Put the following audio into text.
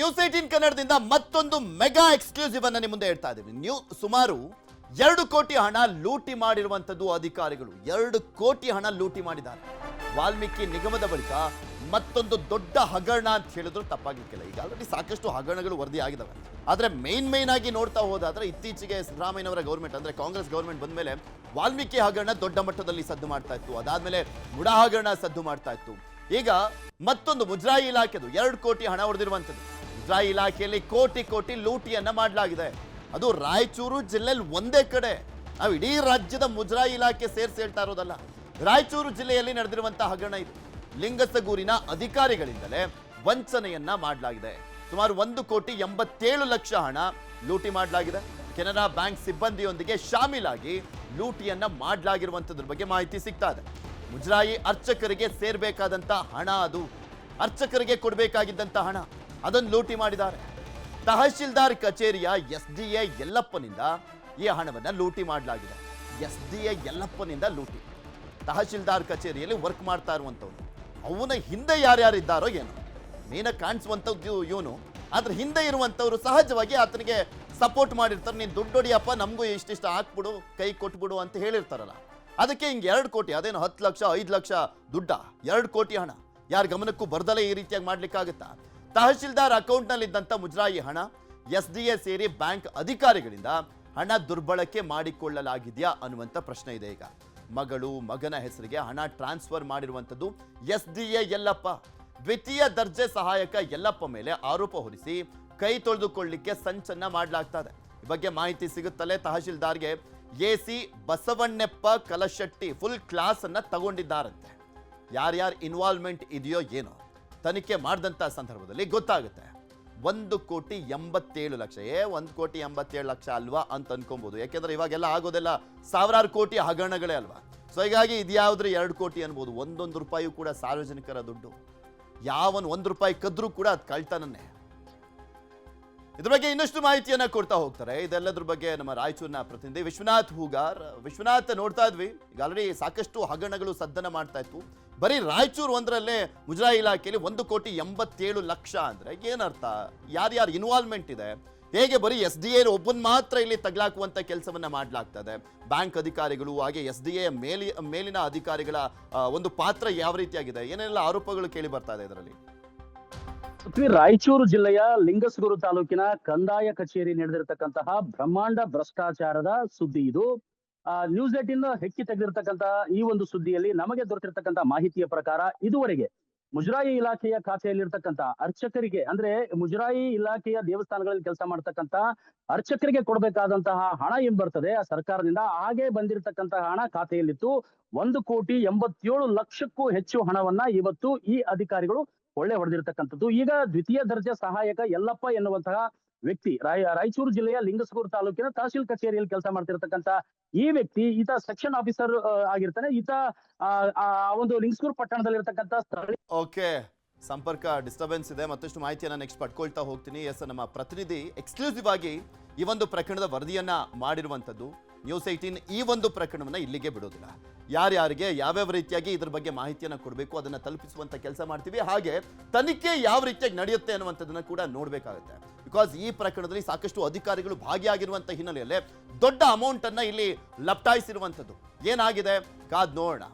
News eighteen ಕನ್ನಡದಿಂದ ಮತ್ತೊಂದು mega exclusive ಅನ್ನ ನಿಮ್ಮ ಮುಂದೆ ಹೇಳ್ತಾ ಇದ್ದೀವಿ ನ್ಯೂ ಸುಮಾರು ಎರಡು ಕೋಟಿ ಹಣ ಲೂಟಿ ಮಾಡಿರುವಂಥದ್ದು ಅಧಿಕಾರಿಗಳು. ಎರಡು ಕೋಟಿ ಹಣ ಲೂಟಿ ಮಾಡಿದ್ದಾರೆ. ವಾಲ್ಮೀಕಿ ನಿಗಮದ ಬಳಿಕ ಮತ್ತೊಂದು ದೊಡ್ಡ ಹಗರಣ ಅಂತ ಹೇಳಿದ್ರು ತಪ್ಪಾಗಲಿಕ್ಕಿಲ್ಲ ಈಗ ಆಲ್ರೆಡಿ ಸಾಕಷ್ಟು ಹಗರಣಗಳು ವರದಿ ಆಗಿದಾವೆ. ಆದ್ರೆ ಮೇನ್ ಮೇನ್ ಆಗಿ ನೋಡ್ತಾ ಹೋದಾದ್ರೆ ಇತ್ತೀಚೆಗೆ ಸಿದ್ದರಾಮಯ್ಯನವರ ಗೌರ್ಮೆಂಟ್ ಅಂದ್ರೆ ಕಾಂಗ್ರೆಸ್ ಗೌರ್ಮೆಂಟ್ ಬಂದ್ಮೇಲೆ ವಾಲ್ಮೀಕಿ ಹಗರಣ ದೊಡ್ಡ ಮಟ್ಟದಲ್ಲಿ ಸದ್ದು ಮಾಡ್ತಾ ಇತ್ತು. ಅದಾದ್ಮೇಲೆ ಮುಡ ಹಗರಣ ಸದ್ದು ಮಾಡ್ತಾ ಇತ್ತು. ಈಗ ಮತ್ತೊಂದು ಮುಜರಾಯಿ ಇಲಾಖೆದು ಎರಡು ಕೋಟಿ ಹಣ ಹೊಡೆದಿರುವಂಥದ್ದು. ಮುಜರಾಯಿ ಇಲಾಖೆಯಲ್ಲಿ ಕೋಟಿ ಕೋಟಿ ಲೂಟಿಯನ್ನು ಮಾಡಲಾಗಿದೆ. ಅದು ರಾಯಚೂರು ಜಿಲ್ಲೆಯಲ್ಲಿ ಒಂದೇ ಕಡೆ. ನಾವು ಇಡೀ ರಾಜ್ಯದ ಮುಜರಾಯಿ ಇಲಾಖೆ ಸೇರಿಸಿ ಹೇಳ್ತಾ ಇರೋದಲ್ಲ. ರಾಯಚೂರು ಜಿಲ್ಲೆಯಲ್ಲಿ ನಡೆದಿರುವಂತಹ ಹಗರಣ ಇದು. ಲಿಂಗಸಗೂರಿನ ಅಧಿಕಾರಿಗಳಿಂದಲೇ ವಂಚನೆಯನ್ನ ಮಾಡಲಾಗಿದೆ. ಸುಮಾರು ಒಂದು ಕೋಟಿ ಎಂಬತ್ತೇಳು ಲಕ್ಷ ಹಣ ಲೂಟಿ ಮಾಡಲಾಗಿದೆ. ಕೆನರಾ ಬ್ಯಾಂಕ್ ಸಿಬ್ಬಂದಿಯೊಂದಿಗೆ ಶಾಮೀಲಾಗಿ ಲೂಟಿಯನ್ನ ಮಾಡಲಾಗಿರುವಂಥದ್ರ ಬಗ್ಗೆ ಮಾಹಿತಿ ಸಿಗ್ತಾ ಇದೆ. ಮುಜರಾಯಿ ಅರ್ಚಕರಿಗೆ ಸೇರ್ಬೇಕಾದಂತ ಹಣ ಅದು. ಅರ್ಚಕರಿಗೆ ಕೊಡಬೇಕಾಗಿದ್ದಂತ ಹಣ. ಅದನ್ನು ಲೂಟಿ ಮಾಡಿದ್ದಾರೆ. ತಹಶೀಲ್ದಾರ್ ಕಚೇರಿಯ ಎಸ್ ಡಿ ಎ ಯಲ್ಲಪ್ಪನಿಂದ ಈ ಹಣವನ್ನು ಲೂಟಿ ಮಾಡಲಾಗಿದೆ. ಎಸ್ ಡಿ ಎ ಯಲ್ಲಪ್ಪನಿಂದ ಲೂಟಿ. ತಹಶೀಲ್ದಾರ್ ಕಚೇರಿಯಲ್ಲಿ ವರ್ಕ್ ಮಾಡ್ತಾ ಇರುವಂಥವ್ರು. ಅವನ ಹಿಂದೆ ಯಾರ್ಯಾರಿದ್ದಾರೋ ಏನು. ಮೇನ ಕಾಣಿಸುವಂಥದ್ದು ಇವನು. ಅದ್ರ ಹಿಂದೆ ಇರುವಂಥವ್ರು ಸಹಜವಾಗಿ ಆತನಿಗೆ ಸಪೋರ್ಟ್ ಮಾಡಿರ್ತಾರೆ. ನೀನು ದುಡ್ಡು ಹೊಡಿಯಪ್ಪ, ನಮಗೂ ಇಷ್ಟಿಷ್ಟು, ಹಾಕ್ಬಿಡು, ಕೈ ಕೊಟ್ಬಿಡು ಅಂತ ಹೇಳಿರ್ತಾರಲ್ಲ. ಅದಕ್ಕೆ ಹಿಂಗೆ ಎರಡು ಕೋಟಿ, ಅದೇನು ಹತ್ತು ಲಕ್ಷ, ಐದು ಲಕ್ಷ ದುಡ್ಡ, ಎರಡು ಕೋಟಿ ಹಣ. ಯಾರ ಗಮನಕ್ಕೂ ಬರ್ದಲೇ ಈ ರೀತಿಯಾಗಿ ಮಾಡ್ಲಿಕ್ಕಾಗತ್ತಾ? ತಹಶೀಲ್ದಾರ್ ಅಕೌಂಟ್ನಲ್ಲಿದ್ದಂಥ ಮುಜರಾಯಿ ಹಣ ಎಸ್ ಡಿ ಎ ಸೇರಿ ಬ್ಯಾಂಕ್ ಅಧಿಕಾರಿಗಳಿಂದ ಹಣ ದುರ್ಬಳಕೆ ಮಾಡಿಕೊಳ್ಳಲಾಗಿದೆಯಾ ಅನ್ನುವಂಥ ಪ್ರಶ್ನೆ ಇದೆ ಈಗ. ಮಗಳು, ಮಗನ ಹೆಸರಿಗೆ ಹಣ ಟ್ರಾನ್ಸ್ಫರ್ ಮಾಡಿರುವಂಥದ್ದು ಎಸ್ ಡಿ ಎ ಯಲ್ಲಪ್ಪ. ದ್ವಿತೀಯ ದರ್ಜೆ ಸಹಾಯಕ ಯಲ್ಲಪ್ಪ ಮೇಲೆ ಆರೋಪ ಹೊರಿಸಿ ಕೈ ತೊಳೆದುಕೊಳ್ಳಿಕ್ಕೆ ಸಂಚನ್ನ ಮಾಡಲಾಗ್ತಾ ಇದೆ ಈ ಬಗ್ಗೆ ಮಾಹಿತಿ ಸಿಗುತ್ತಲೇ ತಹಶೀಲ್ದಾರ್ಗೆ A C Basavanneppa Kalashetti full class ಅನ್ನ ತಗೊಂಡಿದ್ದಾರಂತೆ. ಯಾರ್ಯಾರು ಇನ್ವಾಲ್ವ್ಮೆಂಟ್ ಇದೆಯೋ ಏನೋ. ತನಿಖೆ ಮಾಡಿದಂಥ ಸಂದರ್ಭದಲ್ಲಿ ಗೊತ್ತಾಗುತ್ತೆ. ಒಂದು ಕೋಟಿ ಎಂಬತ್ತೇಳು ಲಕ್ಷ ಏ ಒಂದು ಕೋಟಿ ಎಂಬತ್ತೇಳು ಲಕ್ಷ ಅಲ್ವಾ ಅಂತ ಅನ್ಕೊಬೋದು. ಯಾಕೆಂದ್ರೆ ಇವಾಗೆಲ್ಲ ಆಗೋದೆಲ್ಲ ಸಾವಿರಾರು ಕೋಟಿ ಹಗರಣಗಳೇ ಅಲ್ವಾ? ಸೊ ಹೀಗಾಗಿ ಇದ್ಯಾವುದ್ರೆ ಎರಡು ಕೋಟಿ ಅನ್ಬೋದು. ಒಂದೊಂದು ರೂಪಾಯಿಯೂ ಕೂಡ ಸಾರ್ವಜನಿಕರ ದುಡ್ಡು. ಯಾವನ್ ಒಂದು ರೂಪಾಯಿ ಕದ್ರೂ ಕೂಡ ಅದು ಕಳ್ತನನ್ನೇ ಇದ್ರ ಬಗ್ಗೆ ಇನ್ನಷ್ಟು ಮಾಹಿತಿಯನ್ನ ಕೊಡ್ತಾ ಹೋಗ್ತಾರೆ. ಇದೆಲ್ಲದ್ರ ಬಗ್ಗೆ ನಮ್ಮ ರಾಯಚೂರಿನ ಪ್ರತಿನಿಧಿ ವಿಶ್ವನಾಥ್ ಹೂಗಾರ್, ವಿಶ್ವನಾಥ್ ನೋಡ್ತಾ ಇದ್ವಿ. ಈಗ ಆಲ್ರೆಡಿ ಸಾಕಷ್ಟು ಹಗರಣಗಳು ಸದ್ದನ ಮಾಡ್ತಾ ಇತ್ತು. ಬರೀ ರಾಯಚೂರು ಒಂದರಲ್ಲೇ ಮುಜರಾಯಿ ಇಲಾಖೆಯಲ್ಲಿ ಒಂದು ಕೋಟಿ ಎಂಬತ್ತೇಳು ಲಕ್ಷ ಅಂದ್ರೆ ಏನರ್ಥ? ಯಾರ್ಯಾರು ಇನ್ವಾಲ್ವ್ಮೆಂಟ್ ಇದೆ? ಹೇಗೆ ಬರೀ ಎಸ್ ಡಿ ಎ ಒಬ್ಬನ್ ಮಾತ್ರ ಇಲ್ಲಿ ತಗ್ಲಾಕುವಂತ ಕೆಲಸವನ್ನ ಮಾಡಲಾಗ್ತದೆ? ಬ್ಯಾಂಕ್ ಅಧಿಕಾರಿಗಳು ಹಾಗೆ ಎಸ್ ಡಿ ಎ ಮೇಲಿ, ಮೇಲಿನ ಅಧಿಕಾರಿಗಳ ಒಂದು ಪಾತ್ರ ಯಾವ ರೀತಿಯಾಗಿದೆ? ಏನೆಲ್ಲ ಆರೋಪಗಳು ಕೇಳಿ ಬರ್ತಾ ಇದೆ ಇದರಲ್ಲಿ? ರಾಯಚೂರು ಜಿಲ್ಲೆಯ ಲಿಂಗಸಗೂರು ತಾಲೂಕಿನ ಕಂದಾಯ ಕಚೇರಿ ನಡೆದಿರತಕ್ಕಂತಹ ಬ್ರಹ್ಮಾಂಡ ಭ್ರಷ್ಟಾಚಾರದ ಸುದ್ದಿ ಇದು. ನ್ಯೂಸ್ ಏಟಿನ್ ಹೆಕ್ಕಿ ತೆಗೆದಿರ್ತಕ್ಕಂತಹ ಈ ಒಂದು ಸುದ್ದಿಯಲ್ಲಿ ನಮಗೆ ದೊರೆತಿರ್ತಕ್ಕಂತಹ ಮಾಹಿತಿಯ ಪ್ರಕಾರ ಇದುವರೆಗೆ ಮುಜರಾಯಿ ಇಲಾಖೆಯ ಖಾತೆಯಲ್ಲಿರ್ತಕ್ಕಂತ ಅರ್ಚಕರಿಗೆ, ಅಂದ್ರೆ ಮುಜರಾಯಿ ಇಲಾಖೆಯ ದೇವಸ್ಥಾನಗಳಲ್ಲಿ ಕೆಲಸ ಮಾಡ್ತಕ್ಕಂತ ಅರ್ಚಕರಿಗೆ ಕೊಡಬೇಕಾದಂತಹ ಹಣ ಏನ್ ಬರ್ತದೆ? ಆ ಸರ್ಕಾರದಿಂದ ಹಾಗೆ ಬಂದಿರತಕ್ಕಂತಹ ಹಣ ಖಾತೆಯಲ್ಲಿತ್ತು. ಒಂದು ಕೋಟಿ ಎಂಬತ್ತೇಳು ಲಕ್ಷಕ್ಕೂ ಹೆಚ್ಚು ಹಣವನ್ನ ಇವತ್ತು ಈ ಅಧಿಕಾರಿಗಳು ಕೊಳ್ಳೆ ಹೊಡೆದಿರ್ತಕ್ಕಂಥದ್ದು. ಈಗ ದ್ವಿತೀಯ ದರ್ಜೆ ಸಹಾಯಕ ಯಲ್ಲಪ್ಪ ಎನ್ನುವಂತಹ ವ್ಯಕ್ತಿ ರಾಯ, ರಾಯಚೂರು ಜಿಲ್ಲೆಯ ಲಿಂಗಸಗೂರು ತಾಲೂಕಿನ ತಹಶೀಲ್ ಕಚೇರಿಯಲ್ಲಿ ಕೆಲಸ ಮಾಡ್ತಿರ್ತಕ್ಕಂತ ಈ ವ್ಯಕ್ತಿ, ಈತ ಸೆಕ್ಷನ್ ಆಫೀಸರ್ ಆಗಿರ್ತಾನೆ. ಈತ ಒಂದು ಲಿಂಗಸಗೂರು ಪಟ್ಟಣದಲ್ಲಿರ್ತಕ್ಕಂಥ ಓಕೆ. ಸಂಪರ್ಕ ಡಿಸ್ಟರ್ಬೆನ್ಸ್ ಇದೆ. ಮತ್ತಷ್ಟು ಮಾಹಿತಿಯನ್ನ ನೆಕ್ಸ್ಟ್ ಪಡ್ಕೊಳ್ತಾ ಹೋಗ್ತೀನಿ. ಎಸ್, ನಮ್ಮ ಪ್ರತಿನಿಧಿ ಎಕ್ಸ್ಕ್ಲೂಸಿವ್ ಆಗಿ ಈ ಒಂದು ಪ್ರಕರಣದ ವರದಿಯನ್ನ ಮಾಡಿರುವಂಥದ್ದು. ನ್ಯೂಸ್ ಏಯ್ಟೀನ್ ಈ ಒಂದು ಪ್ರಕರಣವನ್ನು ಇಲ್ಲಿಗೆ ಬಿಡೋದಿಲ್ಲ. ಯಾರ್ಯಾರಿಗೆ ಯಾವ್ಯಾವ ರೀತಿಯಾಗಿ ಇದ್ರ ಬಗ್ಗೆ ಮಾಹಿತಿಯನ್ನು ಕೊಡಬೇಕು, ಅದನ್ನು ತಲುಪಿಸುವಂಥ ಕೆಲಸ ಮಾಡ್ತೀವಿ. ಹಾಗೆ ತನಿಖೆ ಯಾವ ರೀತಿಯಾಗಿ ನಡೆಯುತ್ತೆ ಅನ್ನುವಂಥದ್ದನ್ನು ಕೂಡ ನೋಡಬೇಕಾಗುತ್ತೆ. ಬಿಕಾಸ್ ಈ ಪ್ರಕರಣದಲ್ಲಿ ಸಾಕಷ್ಟು ಅಧಿಕಾರಿಗಳು ಭಾಗಿಯಾಗಿರುವಂಥ ಹಿನ್ನೆಲೆಯಲ್ಲಿ ದೊಡ್ಡ ಅಮೌಂಟನ್ನು ಇಲ್ಲಿ ಲಪ್ಟಾಯಿಸಿರುವಂಥದ್ದು. ಏನಾಗಿದೆ? ಕಾದ್ ನೋಡೋಣ.